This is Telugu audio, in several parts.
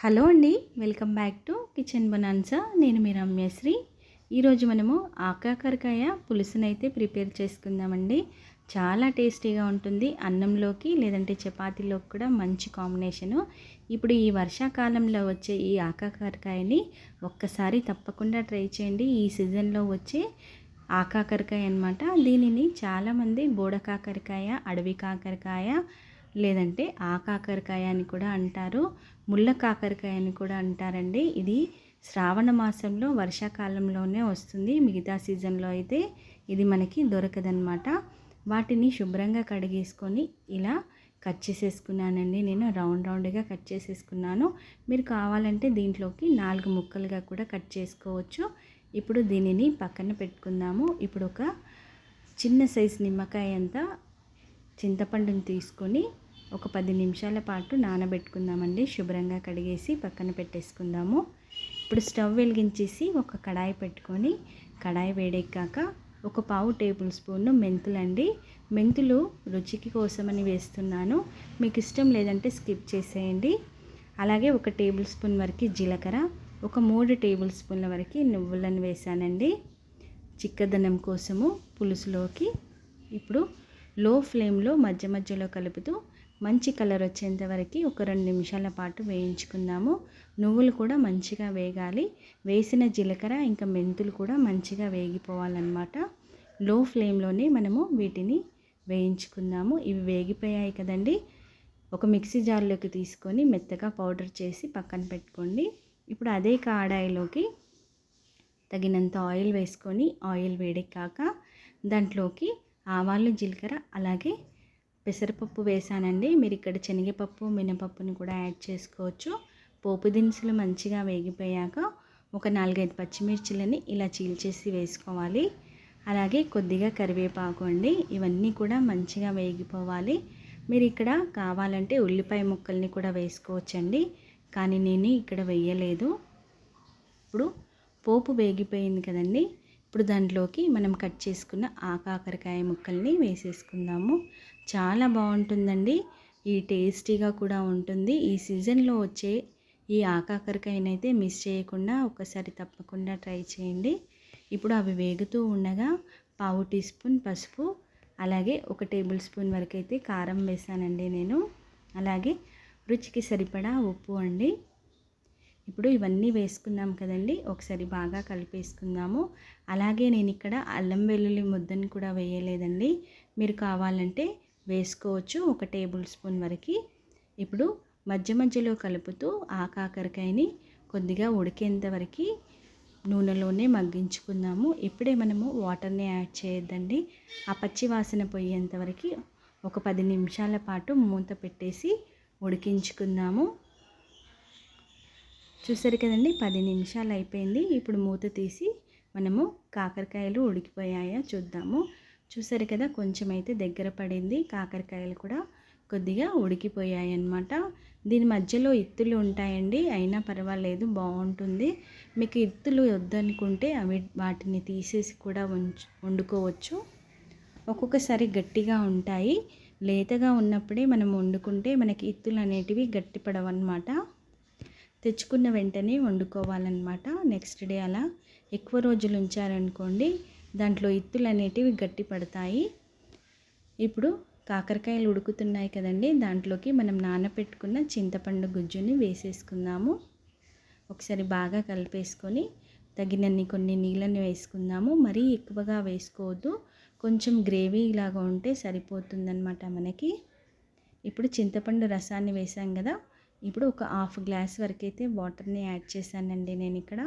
హలో అండి welcome back to kitchen bonanza. నేను మీ రమ్యశ్రీ. ఈరోజు మనము ఆకాకరకాయ పులుసునైతే ప్రిపేర్ చేసుకుందామండి. చాలా టేస్టీగా ఉంటుంది. అన్నంలోకి లేదంటే చపాతీలోకి కూడా మంచి కాంబినేషను. ఇప్పుడు ఈ వర్షాకాలంలో వచ్చే ఈ ఆకాకరకాయని ఒక్కసారి తప్పకుండా ట్రై చేయండి. ఈ సీజన్లో వచ్చే ఆకాకరకాయ అనమాట దీనిని చాలామంది బోడకాకరకాయ అడవి కాకరకాయ లేదంటే ఆ కాకరకాయ అని కూడా అంటారు ముళ్ళ కాకరకాయ అని కూడా అంటారండి. ఇది శ్రావణ మాసంలో వర్షాకాలంలోనే వస్తుంది. మిగతా సీజన్లో అయితే ఇది మనకి దొరకదనమాట వాటిని శుభ్రంగా కడిగేసుకొని ఇలా కట్ చేసేసుకున్నానండి. నేను రౌండ్ రౌండ్గా కట్ చేసేసుకున్నాను. మీరు కావాలంటే దీంట్లోకి నాలుగు ముక్కలుగా కూడా కట్ చేసుకోవచ్చు. ఇప్పుడు దీనిని పక్కన పెట్టుకుందాము. ఇప్పుడు ఒక చిన్న సైజ్ నిమ్మకాయ అంతా చింతపండుని తీసుకొని ఒక పది నిమిషాల పాటు నానబెట్టుకుందామండి. శుభ్రంగా కడిగేసి పక్కన పెట్టేసుకుందాము. ఇప్పుడు స్టవ్ వెలిగించేసి ఒక కడాయి పెట్టుకొని కడాయి వేడెక్కాక ఒక పావు టేబుల్ స్పూన్ మెంతులండి. మెంతులు రుచికి కోసమని వేస్తున్నాను. మీకు ఇష్టం లేదంటే స్కిప్ చేసేయండి. అలాగే ఒక టేబుల్ స్పూన్ వరకు జీలకర్ర ఒక మూడు టేబుల్ స్పూన్ల వరకు నువ్వులను వేసానండి. చిక్కదనం కోసము పులుసులోకి ఇప్పుడు లో ఫ్లేమ్లో మధ్య మధ్యలో కలుపుతూ మంచి కలర్ వచ్చేంత వరకు ఒక రెండు నిమిషాల పాటు వేయించుకుందాము. నువ్వులు కూడా మంచిగా వేగాలి. వేసిన జీలకర్ర ఇంకా మెంతులు కూడా మంచిగా వేగిపోవాలన్నమాట. లో ఫ్లేమ్లోనే మనము వీటిని వేయించుకుందాము. ఇవి వేగిపోయాయి కదండి. ఒక మిక్సీ జార్లోకి తీసుకొని మెత్తగా పౌడర్ చేసి పక్కన పెట్టుకోండి. ఇప్పుడు అదే కాడాయిలోకి తగినంత ఆయిల్ వేసుకొని ఆయిల్ వేడెక్కాక దాంట్లోకి ఆవాలు జీలకర్ర అలాగే పెసరపప్పు వేసానండి. మీరు ఇక్కడ శనగపప్పు మినపప్పుని కూడా యాడ్ చేసుకోవచ్చు. పోపు దినుసులు మంచిగా వేగిపోయాక ఒక నాలుగైదు పచ్చిమిర్చిలని ఇలా చీల్చేసి వేసుకోవాలి. అలాగే కొద్దిగా కరివేపాకు అండి. ఇవన్నీ కూడా మంచిగా వేగిపోవాలి. మీరు ఇక్కడ కావాలంటే ఉల్లిపాయ ముక్కల్ని కూడా వేసుకోవచ్చండి. కానీ నేను ఇక్కడ వేయలేదు. ఇప్పుడు పోపు వేగిపోయింది కదండి. ఇప్పుడు దాంట్లోకి మనం కట్ చేసుకున్న ఆ కాకరకాయ ముక్కల్ని వేసేసుకుందాము. చాలా బాగుంటుందండి. ఈ టేస్టీగా కూడా ఉంటుంది. ఈ సీజన్లో వచ్చే ఈ ఆకాకరకాయనైతే మిస్ చేయకుండా ఒకసారి తప్పకుండా ట్రై చేయండి. ఇప్పుడు అవి వేగుతూ ఉండగా పావు టీ స్పూన్ పసుపు అలాగే ఒక టేబుల్ స్పూన్ వరకు అయితే కారం వేసానండి నేను. అలాగే రుచికి సరిపడా ఉప్పు అండి. ఇప్పుడు ఇవన్నీ వేసుకున్నాం కదండి. ఒకసారి బాగా కలిపేసుకుందాము. అలాగే నేను ఇక్కడ అల్లం వెల్లుల్లి ముద్దని కూడా వేయలేదండి. మీరు కావాలంటే వేసుకోవచ్చు ఒక టేబుల్ స్పూన్ వరకు. ఇప్పుడు మధ్య మధ్యలో కలుపుతూ ఆ కాకరకాయని కొద్దిగా ఉడికేంత వరకు నూనెలోనే మగ్గించుకుందాము. ఇప్పుడే మనము వాటర్ని యాడ్ చేయొద్దండి. ఆ పచ్చి వాసన పోయేంత వరకు ఒక పది నిమిషాల పాటు మూత పెట్టేసి ఉడికించుకుందాము. చూసారు కదండి పది నిమిషాలు అయిపోయింది. ఇప్పుడు మూత తీసి మనము కాకరకాయలు ఉడికిపోయాయా చూద్దాము. చూసారు కదా కొంచెం అయితే దగ్గర పడింది. కాకరకాయలు కూడా కొద్దిగా ఉడికిపోయాయి అన్నమాట దీని మధ్యలో ఇత్తులు ఉంటాయండి. అయినా పర్వాలేదు బాగుంటుంది. మీకు ఇత్తులు వద్దనుకుంటే అవి వాటిని తీసేసి కూడా ఉంచు వండుకోవచ్చు. ఒక్కొక్కసారి గట్టిగా ఉంటాయి. లేతగా ఉన్నప్పుడే మనం వండుకుంటే మనకి ఇత్తులు అనేటివి గట్టిపడవన్నమాట తెచ్చుకున్న వెంటనే వండుకోవాలన్నమాట. నెక్స్ట్ డే అలా ఎక్కువ రోజులు ఉంచారనుకోండి దాంట్లో ఇత్తులు అనేటివి గట్టి పడతాయి. ఇప్పుడు కాకరకాయలు ఉడుకుతున్నాయి కదండి దాంట్లోకి మనం నానపెట్టుకున్న చింతపండు గుజ్జుని వేసేసుకుందాము. ఒకసారి బాగా కలిపేసుకొని తగినన్ని కొన్ని నీళ్ళని వేసుకుందాము. మరీ ఎక్కువగా వేసుకోవద్దు కొంచెం గ్రేవీ లాగా ఉంటే సరిపోతుందన్నమాట మనకి. ఇప్పుడు చింతపండు రసాన్ని వేసాం కదా ఇప్పుడు ఒక హాఫ్ గ్లాస్ వరకు అయితే వాటర్ని యాడ్ చేశానండి నేను ఇక్కడ.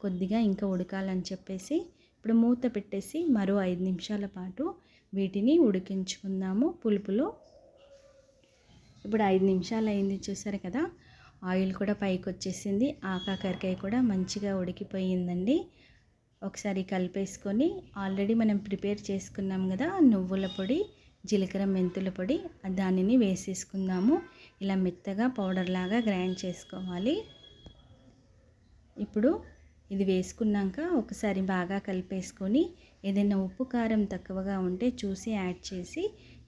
కొద్దిగా ఇంకా ఉడకాలని చెప్పేసి ఇప్పుడు మూత పెట్టేసి మరో ఐదు నిమిషాల పాటు వీటిని ఉడికించుకుందాము పులుపులో. ఇప్పుడు ఐదు నిమిషాలు అయింది చూసారు కదా ఆయిల్ కూడా పైకి వచ్చేసింది ఆకాకరకాయ కూడా మంచిగా ఉడికిపోయిందండి. ఒకసారి కలిపేసుకొని ఆల్రెడీ మనం ప్రిపేర్ చేసుకున్నాం కదా నువ్వుల పొడి జీలకర్ర మెంతుల పొడి దానిని వేసేసుకుందాము. ఇలా మెత్తగా పౌడర్ లాగా గ్రైండ్ చేసుకోవాలి. ఇప్పుడు ఇది వేసుకున్నాక ఒకసారి బాగా కలిపేసుకొని ఏదైనా ఉప్పు కారం తక్కువగా ఉంటే చూసి యాడ్ చేసి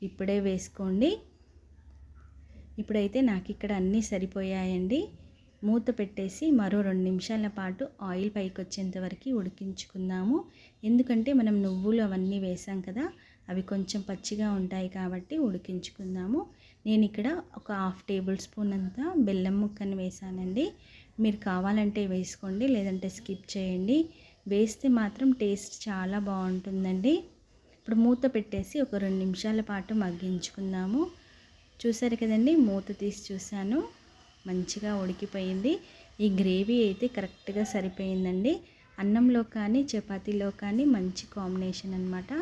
ఇప్పుడే వేసుకోండి. ఇప్పుడైతే నాకు ఇక్కడ అన్నీ సరిపోయాయండి. మూత పెట్టేసి మరో రెండు నిమిషాల పాటు ఆయిల్ పైకి వచ్చేంత వరకు ఉడికించుకుందాము. ఎందుకంటే మనం నువ్వులు అవన్నీ వేసాం కదా అవి కొంచెం పచ్చిగా ఉంటాయి కాబట్టి ఉడికించుకుందాము. నేను ఇక్కడ ఒక హాఫ్ టేబుల్ స్పూన్ అంతా బెల్లం ముక్కని వేసానండి. మీరు కావాలంటే వేసుకోండి లేదంటే స్కిప్ చేయండి. వేస్తే మాత్రం టేస్ట్ చాలా బాగుంటుందండి. ఇప్పుడు మూత పెట్టేసి ఒక రెండు నిమిషాల పాటు మగ్గించుకుందాము. చూసారు కదండి మూత తీసి చూశాను. మంచిగా ఉడికిపోయింది. ఈ గ్రేవీ అయితే కరెక్ట్గా సరిపోయిందండి. అన్నంలో కానీ చపాతీలో కానీ మంచి కాంబినేషన్ అనమాట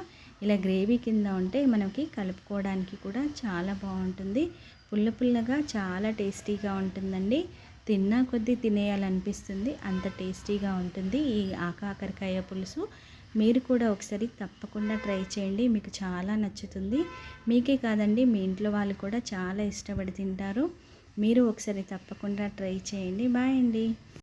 ఇలా గ్రేవీ కింద ఉంటే మనకి కలుపుకోవడానికి కూడా చాలా బాగుంటుంది. పుల్ల పుల్లగా చాలా టేస్టీగా ఉంటుందండి. తిన్నా కొద్దీ తినేయాలనిపిస్తుంది. అంత టేస్టీగా ఉంటుంది ఈ ఆకాకరకాయ పులుసు. మీరు కూడా ఒకసారి తప్పకుండా ట్రై చేయండి. మీకు చాలా నచ్చుతుంది. మీకే కాదండి మీ ఇంట్లో వాళ్ళు కూడా చాలా ఇష్టపడి తింటారు. మీరు ఒకసారి తప్పకుండా ట్రై చేయండి. బాయ్ అండి.